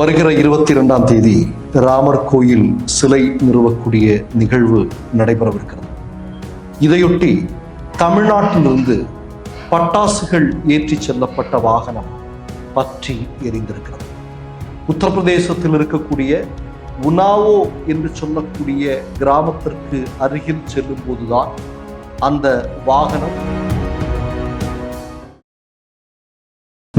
வருகிற இருபத்தி இரண்டாம் தேதி ராமர் கோயில் சிலை நிறுவக்கூடிய நிகழ்வு நடைபெறவிருக்கிறது. இதையொட்டி தமிழ்நாட்டிலிருந்து பட்டாசுகள் ஏற்றிச் செல்லப்பட்ட வாகனம் பற்றி எரிந்திருக்கிறது. உத்தரப்பிரதேசத்தில் இருக்கக்கூடிய உனாவோ என்று சொல்லக்கூடிய கிராமத்திற்கு அருகில் செல்லும் போதுதான் அந்த வாகனம்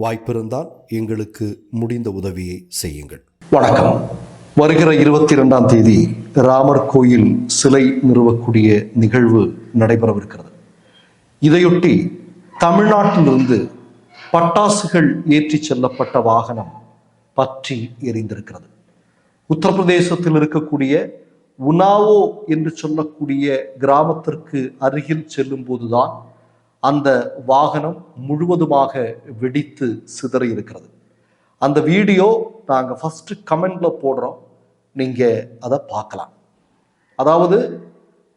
வாய்ப்பிருந்தால் எங்களுக்கு முடிந்த உதவியை செய்யுங்கள். வணக்கம். வருகிற இருபத்தி இரண்டாம் தேதி ராமர் கோயில் சிலை நிறுவக்கூடிய நிகழ்வு நடைபெறவிருக்கிறது. இதையொட்டி தமிழ்நாட்டிலிருந்து பட்டாசுகள் ஏற்றிச் செல்லப்பட்ட வாகனம் பற்றி எரிந்திருக்கிறது. உத்தரப்பிரதேசத்தில் இருக்கக்கூடிய உனாவோ என்று சொல்லக்கூடிய கிராமத்திற்கு அருகில் செல்லும் போதுதான் அந்த வாகனம் முழுவதுமாக வெடித்து சிதறி இருக்கிறது. அந்த வீடியோ நாங்கள் ஃபஸ்ட்டு கமெண்டில் போடுறோம். நீங்கள் அதை பார்க்கலாம். அதாவது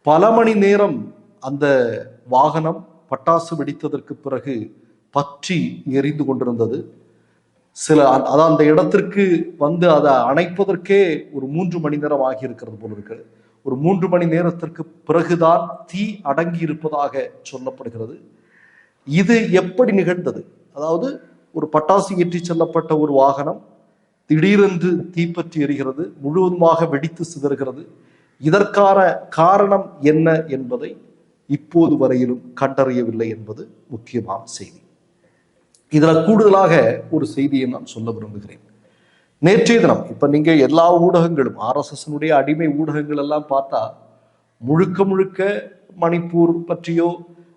பல மணி நேரம் அந்த வாகனம் பட்டாசு வெடித்ததற்கு பிறகு பற்றி எரிந்து கொண்டிருந்தது. சில அதான் அந்த இடத்திற்கு வந்து அதை அணைப்பதற்கே ஒரு மூன்று மணி நேரம் ஆகி இருக்கிறது போல இருக்கு. ஒரு மூன்று மணி நேரத்திற்கு பிறகுதான் தீ அடங்கி இருப்பதாக சொல்லப்படுகிறது. இது எப்படி நிகழ்ந்தது? அதாவது ஒரு பட்டாசு ஏற்றி செல்லப்பட்ட ஒரு வாகனம் திடீரென்று தீப்பற்றி எரிகிறது முழுவதுமாக வெடித்து சிதறுகிறது. இதற்கான காரணம் என்ன என்பதை இப்போது வரையிலும் கண்டறியவில்லை என்பது முக்கியமான செய்தி. இதில் கூடுதலாக ஒரு செய்தியை நான் சொல்ல விரும்புகிறேன். நேற்றைய தினம் இப்போ நீங்கள் எல்லா ஊடகங்களும் ஆர்எஸ்எஸ்னுடைய அடிமை ஊடகங்கள் எல்லாம் பார்த்தா முழுக்க முழுக்க மணிப்பூர் பற்றியோ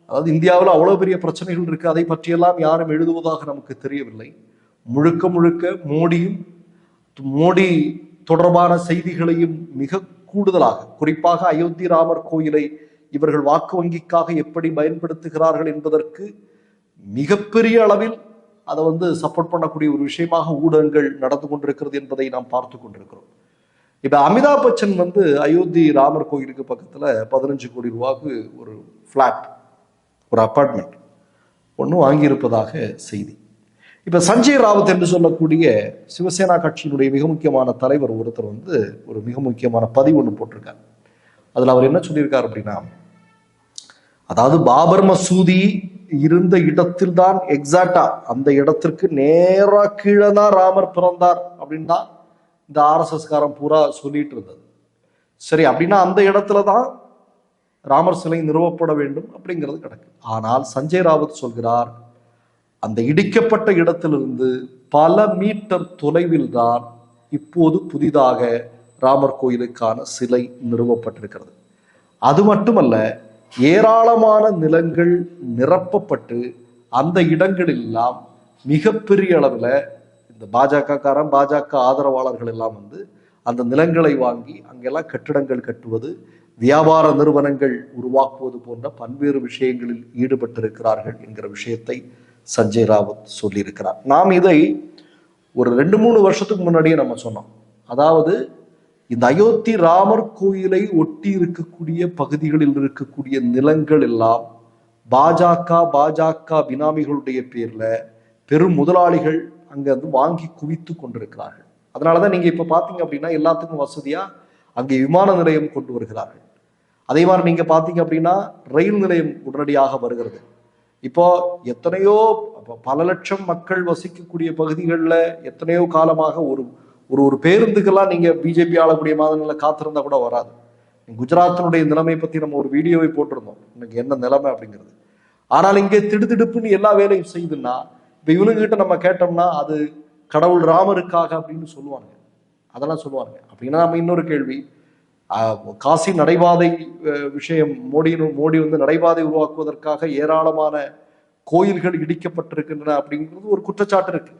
அதாவது இந்தியாவில் அவ்வளோ பெரிய பிரச்சனைகள் இருக்குது அதை பற்றியெல்லாம் யாரும் எழுதுவதாக நமக்கு தெரியவில்லை. முழுக்க முழுக்க மோடியும் மோடி தொடர்பான செய்திகளையும் மிக கூடுதலாக குறிப்பாக அயோத்தி ராமர் கோயிலை இவர்கள் வாக்கு வங்கிக்காக எப்படி பயன்படுத்துகிறார்கள் என்பதற்கு மிகப்பெரிய அளவில் அதை வந்து சப்போர்ட் பண்ணக்கூடிய ஒரு விஷயமாக ஊடகங்கள் நடந்து கொண்டிருக்கிறது என்பதை நாம் பார்த்து கொண்டிருக்கிறோம். இப்போ அமிதாப் பச்சன் வந்து அயோத்தி ராமர் கோயிலுக்கு பக்கத்தில் பதினஞ்சு கோடி ரூபாய்க்கு ஒரு ஃப்ளாட் ஒரு அப்பார்ட்மெண்ட் ஒன்று வாங்கியிருப்பதாக செய்தி. இப்போ சஞ்சய் ராவத் என்று சொல்லக்கூடிய சிவசேனா கட்சியினுடைய மிக முக்கியமான தலைவர் ஒருத்தர் வந்து ஒரு மிக முக்கியமான பதிவு ஒன்று போட்டிருக்கார். அதில் அவர் என்ன சொல்லியிருக்கார் அப்படின்னா அதாவது பாபர் மசூதி இருந்த இடத்தில் தான் எக்ஸாக்டா அந்த இடத்திற்கு நேராக கீழே தான் ராமர் பிறந்தார் அப்படின்னு தான் இந்த ஆர்எஸ்எஸ்காரன் பூரா சொல்லிட்டு இருந்தது. சரி அப்படின்னா அந்த இடத்துல தான் ராமர் சிலை நிறுவப்பட வேண்டும் அப்படிங்கிறது கிடக்கு. ஆனால் சஞ்சய் ராவத் சொல்கிறார் அந்த இடிக்கப்பட்ட இடத்திலிருந்து பல மீட்டர் தொலைவில் தான் இப்போது புதிதாக ராமர் கோயிலுக்கான சிலை நிறுவப்பட்டிருக்கிறது. அது மட்டுமல்ல ஏராளமான நிலங்கள் நிரப்பப்பட்டு அந்த இடங்களெல்லாம் மிகப்பெரிய அளவில் இந்த பாஜகக்காரன் பாஜக ஆதரவாளர்கள் எல்லாம் வந்து அந்த நிலங்களை வாங்கி அங்கெல்லாம் கட்டிடங்கள் கட்டுவது வியாபார நிறுவனங்கள் உருவாக்குவது போன்ற பல்வேறு விஷயங்களில் ஈடுபட்டிருக்கிறார்கள் என்கிற விஷயத்தை சஞ்சய் ராவத் சொல்லியிருக்கிறார். நாம் இதை ஒரு ரெண்டு மூணு வருஷத்துக்கு முன்னாடியே நம்ம சொன்னோம். அதாவது இந்த அயோத்தி ராமர் கோயிலை ஒட்டி இருக்கக்கூடிய பகுதிகளில் இருக்கக்கூடிய நிலங்கள் எல்லாம் பாஜக பாஜக பினாமிகளுடைய பேர்ல பெரும் முதலாளிகள் அங்க வந்து வாங்கி குவித்து கொண்டிருக்கிறார்கள். அதனாலதான் நீங்க இப்ப பாத்தீங்க அப்படின்னா எல்லாத்துக்கும் வசதியா அங்கே விமான நிலையம் கொண்டு வருகிறார்கள். அதே மாதிரி நீங்கள் பார்த்தீங்க அப்படின்னா ரயில் நிலையம் உடனடியாக வருகிறது. இப்போ எத்தனையோ பல லட்சம் மக்கள் வசிக்கக்கூடிய பகுதிகளில் எத்தனையோ காலமாக ஒரு ஒரு ஒரு பேருந்துக்கெல்லாம் நீங்கள் பிஜேபி ஆளக்கூடிய மாதங்களில் காத்திருந்தா கூட வராது. குஜராத்தினுடைய நிலைமை பற்றி நம்ம ஒரு வீடியோவை போட்டிருந்தோம். இன்னைக்கு என்ன நிலைமை அப்படிங்கிறது. ஆனால் இங்கே திடுதிடுப்புன்னு எல்லா வேலையும் செய்யுதுன்னா இப்போ இவனுங்கிட்ட நம்ம கேட்டோம்னா அது கடவுள் ராமருக்காக அப்படின்னு சொல்லுவாங்க அதெல்லாம் சொல்லுவாங்க அப்படின்னா நம்ம இன்னொரு கேள்வி காசி நடைபாதை விஷயம் மோடியின் மோடி வந்து நடைபாதை உருவாக்குவதற்காக ஏராளமான கோயில்கள் இடிக்கப்பட்டிருக்கின்றன அப்படிங்கிறது ஒரு குற்றச்சாட்டு இருக்கு.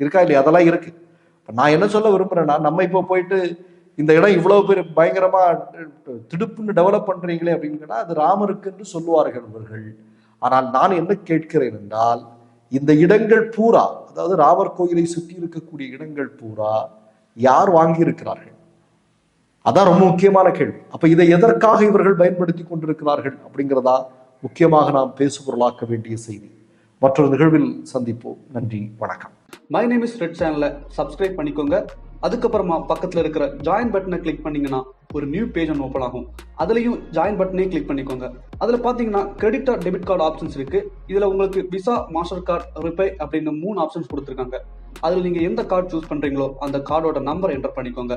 இருக்கா இல்லையா? அதெல்லாம் இருக்கு. இப்போ நான் என்ன சொல்ல விரும்புறேன்னா நம்ம இப்போ போயிட்டு இந்த இடம் இவ்வளவு பேர் பயங்கரமா திடுப்புன்னு டெவலப் பண்றீங்களே அப்படின்னு அது ராமருக்கு என்று சொல்லுவார்கள் இவர்கள் ஆனால் நான் என்ன கேட்கிறேன் என்றால் இந்த இடங்கள் பூரா அதாவது ராமர் கோயிலை சுற்றி இருக்கக்கூடிய இடங்கள் பூரா யார் வாங்கி இருக்கிறார்கள் அதான் ரொம்ப முக்கியமான கேள்வி. அப்ப இதை எதற்காக இவர்கள் பயன்படுத்தி கொண்டிருக்கிறார்கள் அப்படிங்கிறதா முக்கியமாக நாம் பேசுபொருளாக்க வேண்டிய செய்தி. மற்றொரு நிகழ்வில் சந்திப்போம். நன்றி வணக்கம். மை நேம் இஸ் ரெட் சேனலை சப்ஸ்கிரைப் பண்ணிக்கோங்க. அதுக்கப்புறமா பக்கத்தில் இருக்கிற ஜாயின் பட்டனை கிளிக் பண்ணீங்கன்னா ஒரு நியூ பேஜ் ஒன்று ஓப்பன் ஆகும். அதுலேயும் ஜாயின் பட்டனே கிளிக் பண்ணிக்கோங்க. அதில் பார்த்தீங்கன்னா credit card debit card options இருக்கு. இதில் உங்களுக்கு விசா மாஸ்டர் கார்டு ரிப்பே அப்படின்னு மூணு ஆப்ஷன்ஸ் கொடுத்துருக்காங்க. அதில் நீங்கள் எந்த கார்டு சூஸ் பண்ணுறீங்களோ அந்த கார்டோட நம்பர் என்டர் பண்ணிக்கோங்க.